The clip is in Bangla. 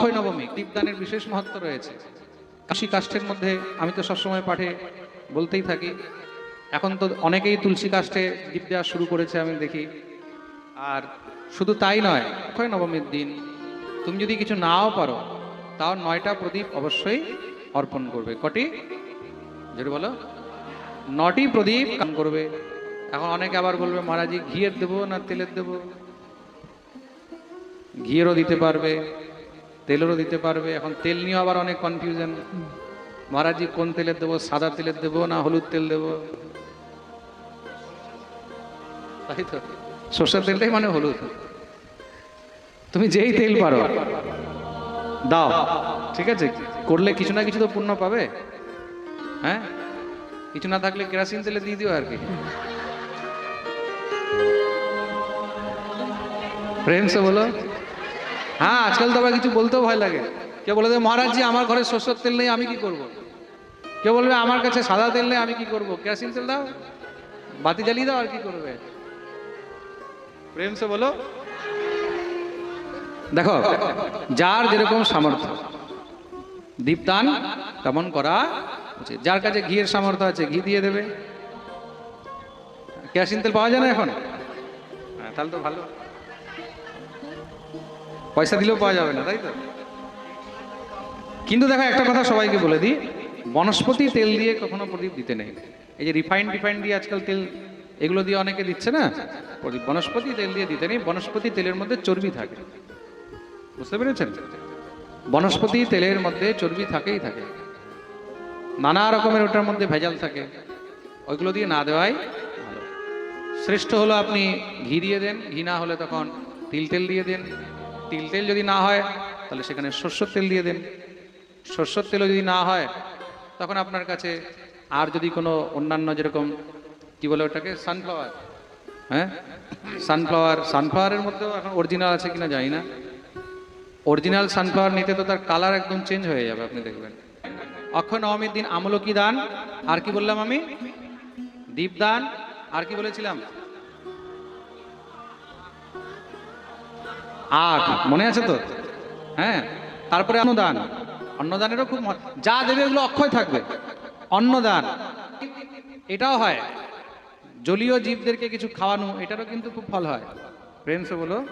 অক্ষয় নবমী, দীপদানের বিশেষ মহত্ব রয়েছে। কাশি কাষ্ঠের মধ্যে আমি তো সবসময় পাঠে বলতেই থাকি, এখন তো অনেকেই তুলসী কাষ্ঠে দীপ দেওয়া শুরু করেছে আমি দেখি। আর শুধু তাই নয় অক্ষয় নবমীর দিন, তুমি যদি কিছু নাও পারো, তাও নয়টা প্রদীপ অবশ্যই অর্পণ করবে। কটি? যদি বলো। নটি প্রদীপ কাম করবে। এখন অনেকে আবার বলবে, মহারাজি, ঘিয়ের দেবো না তেলের দেবো? ঘিয়েরও দিতে পারবে। তেলেরও দিতে পারবে। এখন তেল নিয়ে আবার অনেক কনফিউশন মহারাজি কোন তেলের দেবো? সাদা তেলের দেবো না হলুদ তেল দেবো? তাই তো? সর্ষের তেলটাই মানে হলুদ। তুমি যেই তেল পারো। দাও। ঠিক আছে? করলে কিছু না কিছু তো পুণ্য পাবে। হ্যাঁ? কিছু না থাকলে কেরাসিন তেলে দিয়ে দিও আর কি। প্রেম সে বলো। হ্যাঁ আজকাল তো আবার কিছু বলতেও ভয় লাগে। কেউ বলে দেবে মহারাজ জি, আমার ঘরে সর্ষের তেল নেই, আমি কি করব? কেউ বলবে আমার কাছে সাদা তেল নেই, আমি কি করব? কেরাসিন তেল দাও, বাতি জ্বালিয়ে দাও, আর কি করবে? প্রেম সে বলো। দেখো, যার যেরকম সামর্থ্য দীপদান তেমন করা উচিত। যার কাছে ঘিয়ের সামর্থ্য আছে, ঘি দিয়ে দেবে। কেরাসিন তেল পাওয়া যায় না এখন? হ্যাঁ তাহলে তো ভালো। পয়সা দিলেও পাওয়া যাবে না, তাই তো? কিন্তু দেখো, একটা কথা সবাইকে বলে দিই, বনস্পতি তেল দিয়ে কখনো প্রদীপ দিতে নেই। এই যে রিফাইন্ড রিফাইন্ড দিয়ে আজকাল তেল, এগুলো দিয়ে অনেকে দিচ্ছে না? প্রদীপ, বনস্পতি তেল দিয়ে দিতে নেই, বনস্পতি তেলের মধ্যে চর্বি থাকে। বুঝতে পেরেছেন? বনস্পতি তেলের মধ্যে চর্বি থাকেই থাকে। নানা রকমের ওটার মধ্যে ভেজাল থাকে। ওইগুলো দিয়ে না দেওয়াই ভালো। শ্রেষ্ঠ হলো আপনি ঘি দিয়ে দেন, ঘি না হলে তখন তিল তেল দিয়ে দেন। তিল তেল যদি না হয়, তাহলে সেখানে সর্ষের তেল দিয়ে দেন। সর্ষের তেলও যদি না হয়, তখন আপনার কাছে আর যদি কোনো অন্যান্য যেরকম, কি বলে ওটাকে সানফ্লাওয়ার হ্যাঁ? সানফ্লাওয়ার সানফ্লাওয়ারের মধ্যেও এখন অরিজিনাল আছে কিনা জানি না। অরিজিনাল সানফ্লাওয়ার নিতে তো তার কালার একদম চেঞ্জ হয়ে যাবে, আপনি দেখবেন। অক্ষয় নবমীর দিন আমলকি দান, আর কি বললাম আমি? দীপদান, আর কি বলেছিলাম? আখ, মনে আছে তো? হ্যাঁ তারপরে অন্নদান। অন্নদানেরও খুব যা দেবে ওগুলো অক্ষয় থাকবে। অন্নদান। এটাও হয়। জলীয় জীবদেরকে কিছু খাওয়ানো, এটারও কিন্তু খুব ফল হয়। প্রেম সে বলো